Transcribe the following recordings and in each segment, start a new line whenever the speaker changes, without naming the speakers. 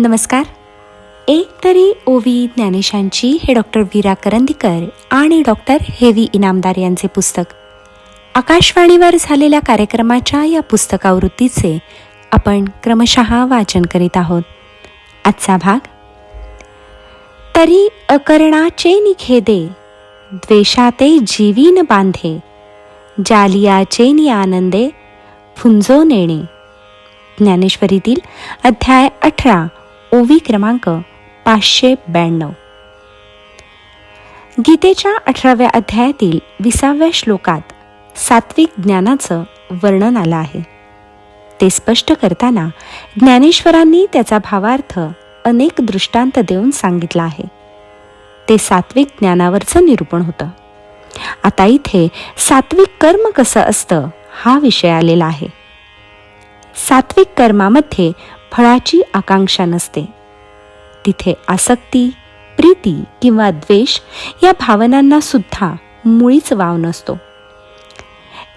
नमस्कार. एक तरी ओवी ज्ञानेशांची हे डॉक्टर वीरा करंदीकर आणि डॉक्टर हेवी इनामदार यांचे पुस्तक. आकाशवाणीवर झालेल्या कार्यक्रमाच्या या पुस्तकावृत्तीचे आपण क्रमशः वाचन करीत आहोत. आजचा भाग. तरी अकर्णाचे निखेदे द्वेषाते जीवीन बांधे जालियाचे नि आनंदे फुंजो नेणे. ज्ञानेश्वरीतील अध्याय अठरा. ओवी क्रमांक पाचशे ब्याण्णव. गीतेच्या अठराव्या अध्यायातील विसाव्या श्लोकात सात्विक ज्ञानाचं वर्णन आलं आहे. ते स्पष्ट करताना ज्ञानेश्वरांनी त्याचा भावार्थ अनेक दृष्टांत देऊन सांगितला आहे. ते सात्विक ज्ञानावरचं निरूपण होतं. आता इथे सात्विक कर्म कसं असतं हा विषय आलेला आहे. सात्विक कर्मामध्ये फळाची आकांक्षा नसते. तिथे आसक्ती प्रीती किंवा द्वेष या भावनांना सुद्धा मुळीच वाव नसतो.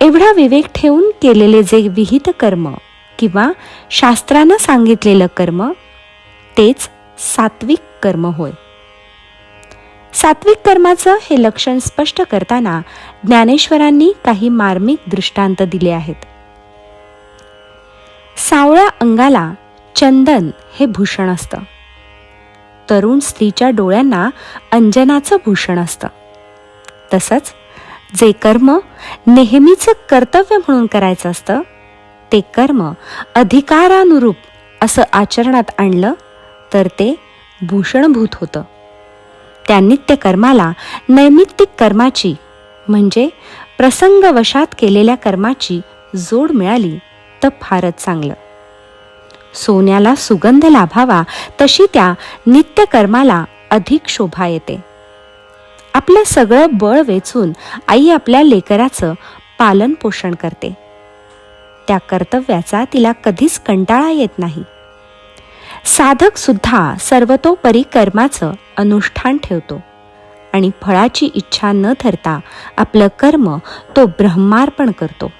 एवढा विवेक ठेवून केलेले जे विहित कर्म किंवा शास्त्रानं सांगितलेलं कर्म तेच सात्विक कर्म होय. सात्विक कर्माचं हे लक्षण स्पष्ट करताना ज्ञानेश्वरांनी काही मार्मिक दृष्टांत दिले आहेत. सावळ्या अंगाला चंदन हे भूषण असतं. तरुण स्त्रीच्या डोळ्यांना अंजनाचं भूषण असतं. तसंच जे कर्म नेहमीचं कर्तव्य म्हणून करायचं असतं ते कर्म अधिकारानुरूप असं आचरणात आणलं तर ते भूषणभूत होतं. त्या नित्य कर्माला नैमित्तिक कर्माची म्हणजे प्रसंगवशात केलेल्या कर्माची जोड मिळाली तर फारच चांगलं. सोन्याला सुगंध लाभावा तशी त्या नित्यकर्माला अधिक शोभा येते. आपलं सगळं बळ वेचून आई आपल्या लेकराचं पालन पोषण करते. त्या कर्तव्याचा तिला कधीच कंटाळा येत नाही. साधक सुद्धा सर्वतोपरी कर्माचं अनुष्ठान ठेवतो आणि फळाची इच्छा न धरता आपलं कर्म तो ब्रह्मार्पण करतो.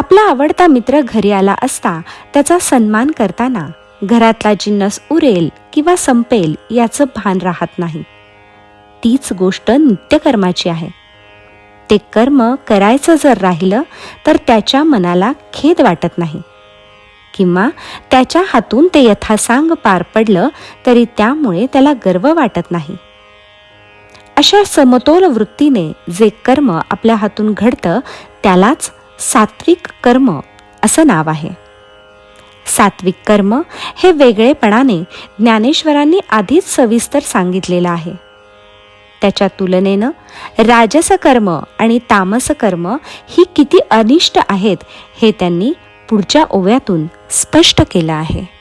आपला आवडता मित्र घरी आला असता त्याचा सन्मान करताना घरातला जिन्नस उरेल किंवा संपेल याचं भान राहत नाही. तीच गोष्ट नित्यकर्माची आहे. ते कर्म करायचं जर राहिलं तर त्याच्या मनाला खेद वाटत नाही. किंवा त्याच्या हातून ते यथासांग पार पडलं तरी त्यामुळे त्याला गर्व वाटत नाही. अशा समतोल वृत्तीने जे कर्म आपल्या हातून घडतं त्यालाच सात्विक कर्म असं नाव आहे. सात्विक कर्म हे वेगळेपणाने ज्ञानेश्वरांनी आधीच सविस्तर सांगितलेलं आहे. त्याच्या तुलनेनं राजस कर्म आणि तामस कर्म ही किती अनिष्ट आहेत हे त्यांनी पुढच्या ओव्यातून स्पष्ट केलं आहे.